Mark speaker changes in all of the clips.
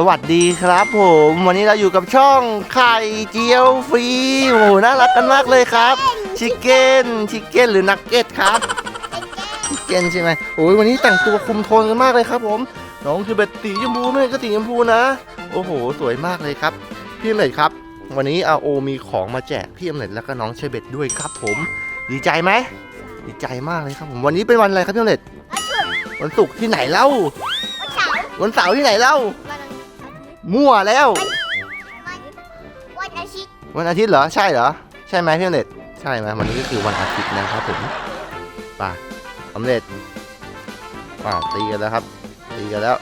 Speaker 1: สวัสดีครับผม วันนี้เราอยู่กับช่องไข่เจียวฟรีโอ้โหน่ารักกันมากเลยครับ ชิคเก้นชิคเก้นหรือนักเก็ตครับชิคเก้นใช่ไหมโอ้ยวันนี้แต่งตัวคุมโทนกันมากเลยครับผมน้องคือเบ็ดสีชมพูไม่ก็สีชมพูนะ โอ้โห สวยมากเลยครับ พี่อมเล็ดครับ วันนี้อาโอมีของมาแจกพี่อมเล็ดแล้วก็น้องเชเบ็ดด้วยครับผม ดีใจไหมดีใจมากเลยครับผมวันนี้เป็นวันอะไรครับพี่อมเล็ดวันศุกร์ที่ไหนเล่า
Speaker 2: วันเสาร์
Speaker 1: วันเสาร์ที่ไหนเล่า
Speaker 2: วันอาทิตย์
Speaker 1: มั่วแล้ว
Speaker 2: วันอาทิตย์
Speaker 1: วันอาทิตย์เหรอ ใช่เหรอ ใช่ไหมพี่อมเล็ดใช่ไหมวันนี้ก็คือวันอาทิตย์นะครับผมไป่ะอมเล็ดว้าวตีกันแล้วครับ ตีกันแล้ว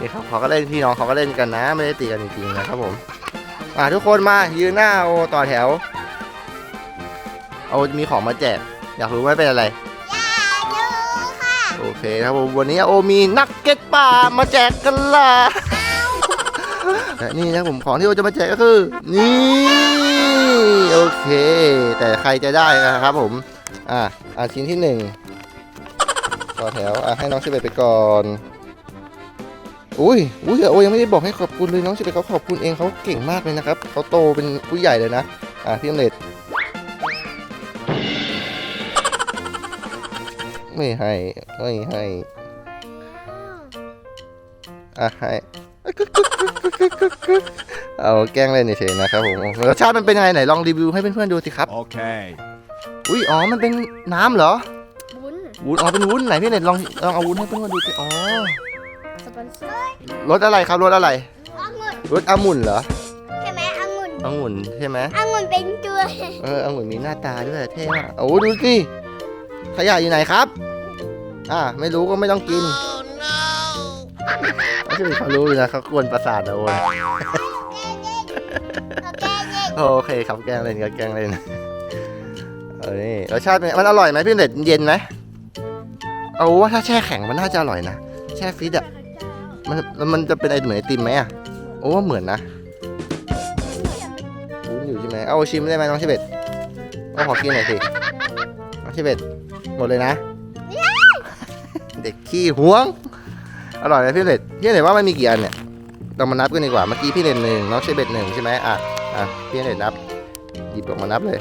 Speaker 1: นี่ครับเขาก็เล่นพี่น้องเขาก็เล่นกันนะ ไม่ได้ตีกันจริงๆนะครับผมอ่าทุกคนมายืนหน้าโอต่อแถวโอจะมีของมาแจก อยากรู้ไหมเป็นอะไร โอเคครับผมวันนี้โอมีนักเก็ตป่ามาแจกกันล่ะและนี่นะผมของที่โอจะมาแจกก็คือ นี่โอเค แต่ใครจะได้นะครับผม อะอะชิ้นที่หนึ่งต่อแถวอะให้น้องชิเบตไปก่อนอุ้ยอุ้ยโอยังไม่ได้บอกให้ขอบคุณเลยน้องชิเบตเขาขอบคุณเองเขาเก่งมากเลยนะครับเขาโตเป็นผู้ใหญ่เลยนะอะพี่อมเล็ด ไม่ให้ ไม่ให้ อะให้เอาแกล้งเล่นเฉยๆนะครับผมรสชาติมันเป็นยังไงไหนลองรีวิวให้เพื่อนๆดูสิครับ
Speaker 3: Okay.
Speaker 1: อุ้ยอ๋อ มันเป็นน้ำเหรอ
Speaker 2: บุญ
Speaker 1: วุ้น อ๋อ เป็นวุ้นไหนพี่เน็ตลองลองเอาวุ้นให้เพื่อนๆดูสิ อ๋อ
Speaker 2: สปอนเซอร์
Speaker 1: รสอะไรครับรสอะไร
Speaker 2: องุ่น
Speaker 1: รสองุ่นเหรอ
Speaker 2: ใช่ไหมองุ่น
Speaker 1: องุ่นใช่ไหม
Speaker 2: องุ่นเป็นตัว
Speaker 1: เออองุ่นมีหน้าตาด้วยเท่มากโอ้ดูสิขยะอยู่ไหนครับ อ่าไม่รู้ก็ไม่ต้องกินไม่ใช่เขารู้อยู่นะเขากวนประสาทนะโอ้ย
Speaker 2: โอเคเด็ก
Speaker 1: โอเคครับแกล้งเล่นก็แกล้งเล่นเออนี่รสชาติเป็นมันอร่อยไหมพี่เน็ตเย็นไหมเอาว่าถ้าแช่แข็งมันน่าจะอร่อยนะแช่ฟรีดอะมันแล้วมันจะเป็นไอเหมือนไอติมไหมอะโอ้ว่าเหมือนนะวุ้นอยู่ใช่ไหมเอาชิมได้ไหมน้องชิเบตเอาขอกินหน่อยสิน้องชิเบตหมดเลยนะ เด็กขี้หวง อร่อยไหมพี่เน็ตพี่เน็ตว่ามันมีกี่อันเนี่ยเรามานับกันดีกว่าเมื่อกี้พี่เน็ตหนึ่งน้องชิเบตหนึ่งใช่ไหมอะอะพี่เน็ตนับหยิบออกมานับเลย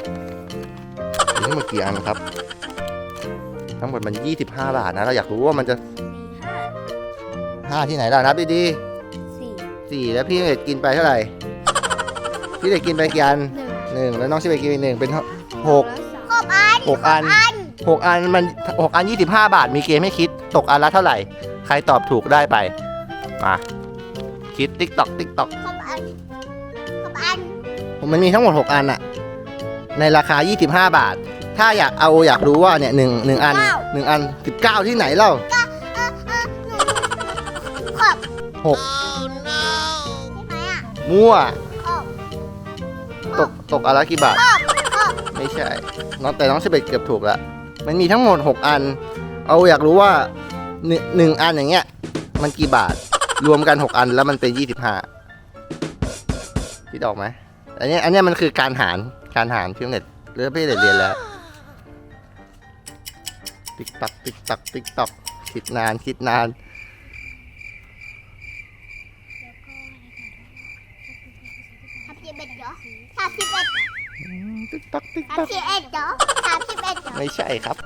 Speaker 1: มีทั้งหมดกี่อันครับ ทั้งหมดมัน 25 บาทนะเราอยากรู้ว่ามันจะห้าที่ไหนล่ะนับดีๆ
Speaker 2: สี่
Speaker 1: สี่แล้วพี่เด็กกินไปเท่าไหร่พี่เด็กกินไปกี่อัน
Speaker 2: หนึ่ง
Speaker 1: หนึ่งแล้วน้องชิเบตกินไปหนึ่งเป็นหก
Speaker 2: ครบอัน
Speaker 1: หกอัน หกอันมันหกอันยี่สิบห้าบาท มีเกมให้คิด ตกอันละเท่าไหร่ ใครตอบถูกได้ไปมาคิดติ๊กตอกติ๊กตอก
Speaker 2: ครบอันครบอัน
Speaker 1: มันมีทั้งหมดหกอันอะในราคา 25 บาท ถ้าอยากเอาอยากรู้ว่าเนี่ยหนึ่งหนึ่งอันหนึ่งอัน 19 ที่ไหนเล่า
Speaker 2: เออเออหนึ่งครบ
Speaker 1: หก
Speaker 2: ใช่ไหมอะ
Speaker 1: มั่ว
Speaker 2: ครบ
Speaker 1: ตกตกอันละกี่บาท
Speaker 2: ครบครบ
Speaker 1: ไม่ใช่ น้องแต่น้องเฉเบตเกือบถูกแล้ว มันมีทั้งหมด 6 อัน เอาอยากรู้ว่าหนึ่งหนึ่งอันอย่างเงี้ย มันกี่บาท รวมกัน 6 อันแล้วมันเป็น 25คิดออกไหมอันนี้อันนี้มันคือการหารการหารพี่เน็ตเรือพี่เน็ตเรียนแล้ว ติ๊กตักติ๊กตักติ๊กตักคิดนานคิดนาน
Speaker 2: สามสิบเอ็ดเหรอสามสิบเอ็ด
Speaker 1: ติ๊กตักติ๊ก
Speaker 2: สาม
Speaker 1: ตัก
Speaker 2: สิบเอ็ดเหรอสามสิบเอ็ดเหรอ
Speaker 1: ไม่ใช่ครับ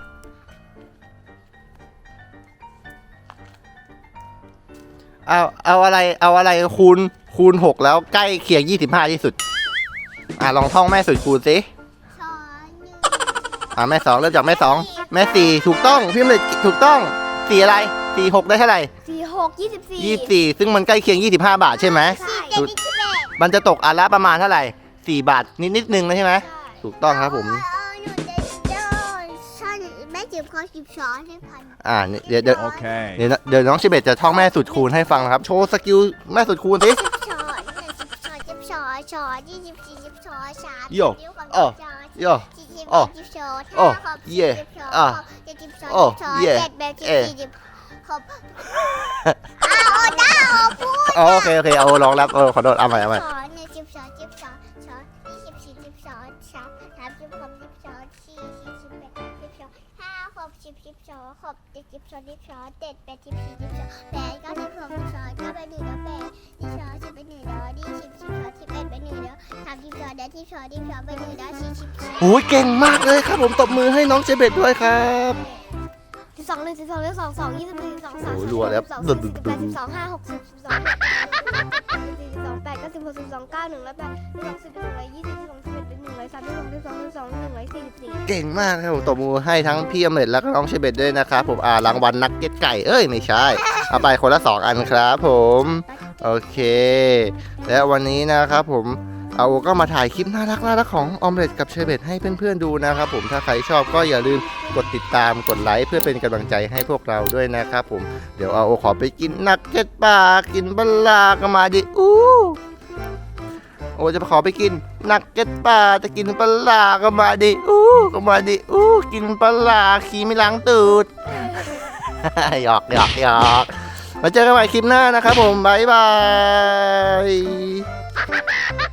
Speaker 1: เอาเอาอะไรเอาอะไรคูณคูณหกแล้วใกล้เคียงยี่สิบห้าที่สุด อะลองท่องแม่สุดคูณสิ
Speaker 2: สองหนึ่ง
Speaker 1: อะแม่สองเริ่มจากแม่สองแม่สี่ถูกต้องพี่เลยถูกต้องสี่อะไรสี่หกได้เท่าไหร่
Speaker 2: สี่หกยี่สิบสี่
Speaker 1: ยี่สี่ซึ่งมันใกล้เคียงยี่สิบห้าบาทใช่ไหม
Speaker 2: สี่เจ็ดยี่สิบเอ็ด
Speaker 1: มันจะตกอันละประมาณเท่าไหร่สี่บาทนิดนิดนึงนะใช่ไหม ถูกต้องครับผม
Speaker 2: เออหนูจะเจอฉันแม่จิบขอสิบสองให้พัน
Speaker 1: อ่าเดี๋ยวเดี๋ยว
Speaker 3: Okay.
Speaker 1: เดี๋ยวเดี๋ยวน้องชิเบตจะท่องแม่สุดคูณให้ฟังนะครับ โชว์สกิลแม่สุดคูณสิ
Speaker 2: สิบสองหนึ่งสิบสองสิบสองสองยี่สิบสี่สิบสองสาม
Speaker 1: โย่
Speaker 2: นิ้วกับ
Speaker 1: อ้อ
Speaker 2: สอง
Speaker 1: โย่
Speaker 2: สี่สิบ
Speaker 1: อ้อ
Speaker 2: สิบสอง
Speaker 1: อ้อ
Speaker 2: ห้าหก
Speaker 1: เย่
Speaker 2: สิบสอง
Speaker 1: อะ
Speaker 2: เจ็ดสิบสอง
Speaker 1: อ้อ
Speaker 2: สิบสอง
Speaker 1: เย่
Speaker 2: เจ็ดแปดสิบ
Speaker 1: เอ๊ะ
Speaker 2: สี่สิบหกอ้าวเอาได้เอาพูด
Speaker 1: อ๋อโอเคโอเคเอาลองรับเออขอโทษเอาใหม่เอาใหม่
Speaker 2: สองหนึ่ สิบสิบหกสิบสองขอบเจ็ดสิบสองสิบสองเจ็ดแปดสิบสี่สิบสองแปดเก้าสิบหกสิบสองเก้าไปหนึ่งแล้วแปดสิบสองสิบไปหนึ่งแล้วยี่สิบสิบสองสิบเอ็ดไปหนึ่งแล้วสามสิบสองแล้วสิบสองสิบสองไปหนึ่งแล้วสี่สิบสี่
Speaker 1: โอ้ยเก่งมากเลยครับผมตบมือให้น้องเจเบตด้วยครับ
Speaker 2: สิบสองหนึ่งสิบสองเลขสองสองยี่สิบสี่สิบสองสามสิบสองสิบแปดสิบสองห้าหกสิบสิบสองสิบสองแปดเก้าสิบหกสิบสองเก้าหนึ่งร้อยแปดสิบสองสิบหนึ่งร้อยยี่สิบสองสิบ หนึ่งร้อยสามสิบสองสิบสองสิบสองหนึ่งร้อยสี่สิบสี่
Speaker 1: เก่งมากครับผมตบมือให้ทั้งพี่อเมริแล้วก็น้องเชเบตด้วยนะครับผมอ่ารางวัลนักเก็ตไก่เอ้ยไม่ใช่ เอาไปคนละสองอันครับผมโอเค และวันนี้นะครับผมเอาก็มาถ่ายคลิปน่ารักน่ารักของออมเล็ตกับเชเบตให้เพื่อนๆดูนะครับผมถ้าใครชอบก็อย่าลืมกดติดตามกดไลค์เพื่อเป็นกำลังใจให้พวกเราด้วยนะครับผมเดี๋ยวเอาขอไปกินนักเก็ตปลากินปลาก็มาดิอู้ โอ้จะขอไปกินนักเก็ตปลาจะกินปลาก็มาดิอู้ก็มาดิอู้กินปลาขี้ไม่ล้างตูดหยอกหยอกหยอกมาเจอกันใหม่คลิปหน้านะครับผม บ๊ายบาย